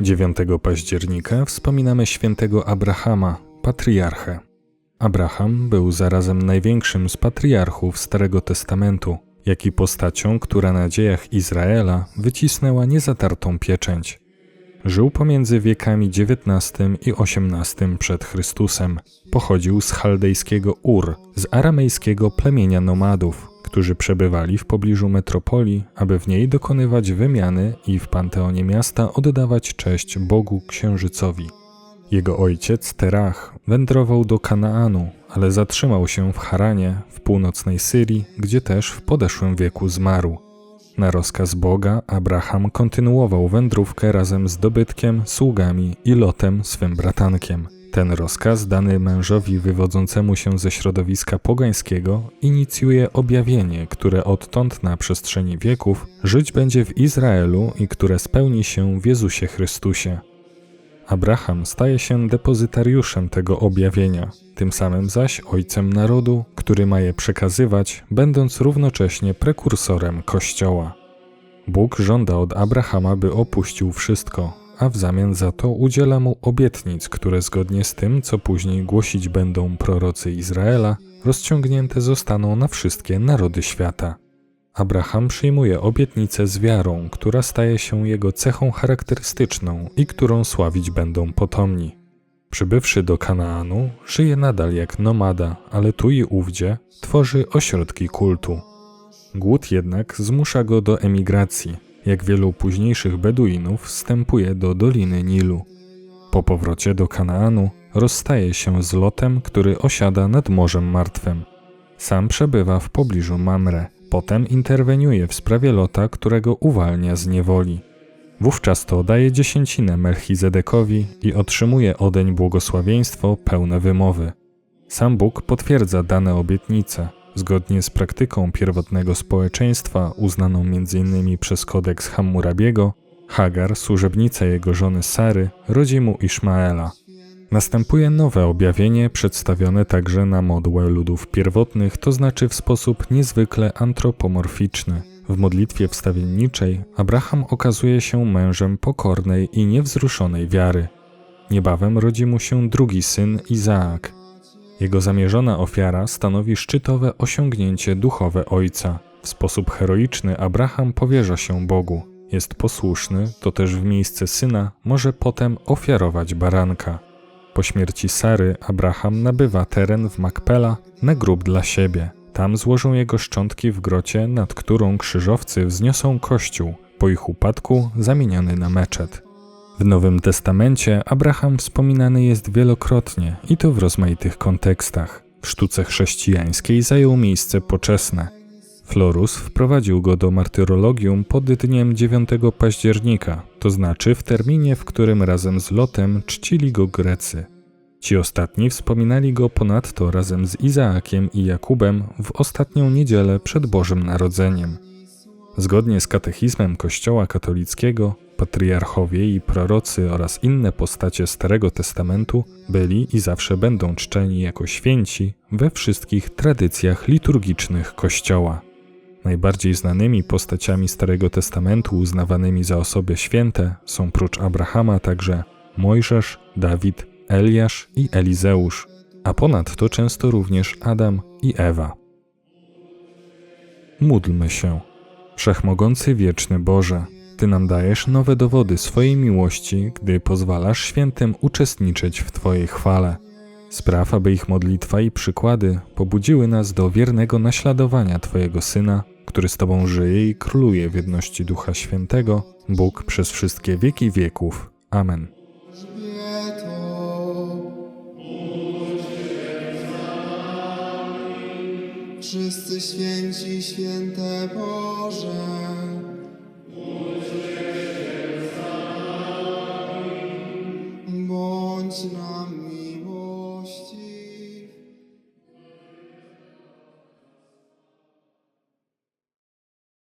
9 października wspominamy świętego Abrahama, patriarchę. Abraham był zarazem największym z patriarchów Starego Testamentu, jak i postacią, która na dziejach Izraela wycisnęła niezatartą pieczęć. Żył pomiędzy wiekami XIX i XVIII przed Chrystusem. Pochodził z chaldejskiego Ur, z aramejskiego plemienia nomadów, którzy przebywali w pobliżu metropolii, aby w niej dokonywać wymiany i w panteonie miasta oddawać cześć Bogu Księżycowi. Jego ojciec Terach wędrował do Kanaanu, ale zatrzymał się w Haranie, w północnej Syrii, gdzie też w podeszłym wieku zmarł. Na rozkaz Boga Abraham kontynuował wędrówkę razem z dobytkiem, sługami i Lotem, swym bratankiem. Ten rozkaz, dany mężowi wywodzącemu się ze środowiska pogańskiego, inicjuje objawienie, które odtąd na przestrzeni wieków żyć będzie w Izraelu i które spełni się w Jezusie Chrystusie. Abraham staje się depozytariuszem tego objawienia, tym samym zaś ojcem narodu, który ma je przekazywać, będąc równocześnie prekursorem Kościoła. Bóg żąda od Abrahama, by opuścił wszystko, a w zamian za to udziela mu obietnic, które zgodnie z tym, co później głosić będą prorocy Izraela, rozciągnięte zostaną na wszystkie narody świata. Abraham przyjmuje obietnicę z wiarą, która staje się jego cechą charakterystyczną i którą sławić będą potomni. Przybywszy do Kanaanu, żyje nadal jak nomada, ale tu i ówdzie tworzy ośrodki kultu. Głód jednak zmusza go do emigracji. Jak wielu późniejszych Beduinów, wstępuje do Doliny Nilu. Po powrocie do Kanaanu rozstaje się z Lotem, który osiada nad Morzem Martwym. Sam przebywa w pobliżu Mamre – Potem interweniuje w sprawie Lota, którego uwalnia z niewoli. Wówczas to daje dziesięcinę Melchizedekowi i otrzymuje odeń błogosławieństwo pełne wymowy. Sam Bóg potwierdza dane obietnice. Zgodnie z praktyką pierwotnego społeczeństwa, uznaną m.in. przez kodeks Hammurabiego, Hagar, służebnica jego żony Sary, rodzi mu Ishmaela. Następuje nowe objawienie, przedstawione także na modłę ludów pierwotnych, to znaczy w sposób niezwykle antropomorficzny. W modlitwie wstawienniczej Abraham okazuje się mężem pokornej i niewzruszonej wiary. Niebawem rodzi mu się drugi syn, Izaak. Jego zamierzona ofiara stanowi szczytowe osiągnięcie duchowe ojca. W sposób heroiczny Abraham powierza się Bogu. Jest posłuszny, to też w miejsce syna może potem ofiarować baranka. Po śmierci Sary, Abraham nabywa teren w Makpela na grób dla siebie. Tam złożą jego szczątki w grocie, nad którą krzyżowcy wzniosą kościół, po ich upadku zamieniony na meczet. W Nowym Testamencie Abraham wspominany jest wielokrotnie i to w rozmaitych kontekstach. W sztuce chrześcijańskiej zajął miejsce poczesne. Florus wprowadził go do martyrologium pod dniem 9 października, to znaczy w terminie, w którym razem z Lotem czcili go Grecy. Ci ostatni wspominali go ponadto razem z Izaakiem i Jakubem w ostatnią niedzielę przed Bożym Narodzeniem. Zgodnie z katechizmem Kościoła katolickiego, patriarchowie i prorocy oraz inne postacie Starego Testamentu byli i zawsze będą czczeni jako święci we wszystkich tradycjach liturgicznych Kościoła. Najbardziej znanymi postaciami Starego Testamentu uznawanymi za osoby święte są prócz Abrahama także Mojżesz, Dawid, Eliasz i Elizeusz, a ponadto często również Adam i Ewa. Módlmy się. Wszechmogący wieczny Boże, Ty nam dajesz nowe dowody swojej miłości, gdy pozwalasz świętym uczestniczyć w Twojej chwale. Spraw, aby ich modlitwa i przykłady pobudziły nas do wiernego naśladowania Twojego Syna, który z Tobą żyje i króluje w jedności Ducha Świętego, Bóg przez wszystkie wieki wieków. Amen. Wszyscy święci, święte Boże. once in a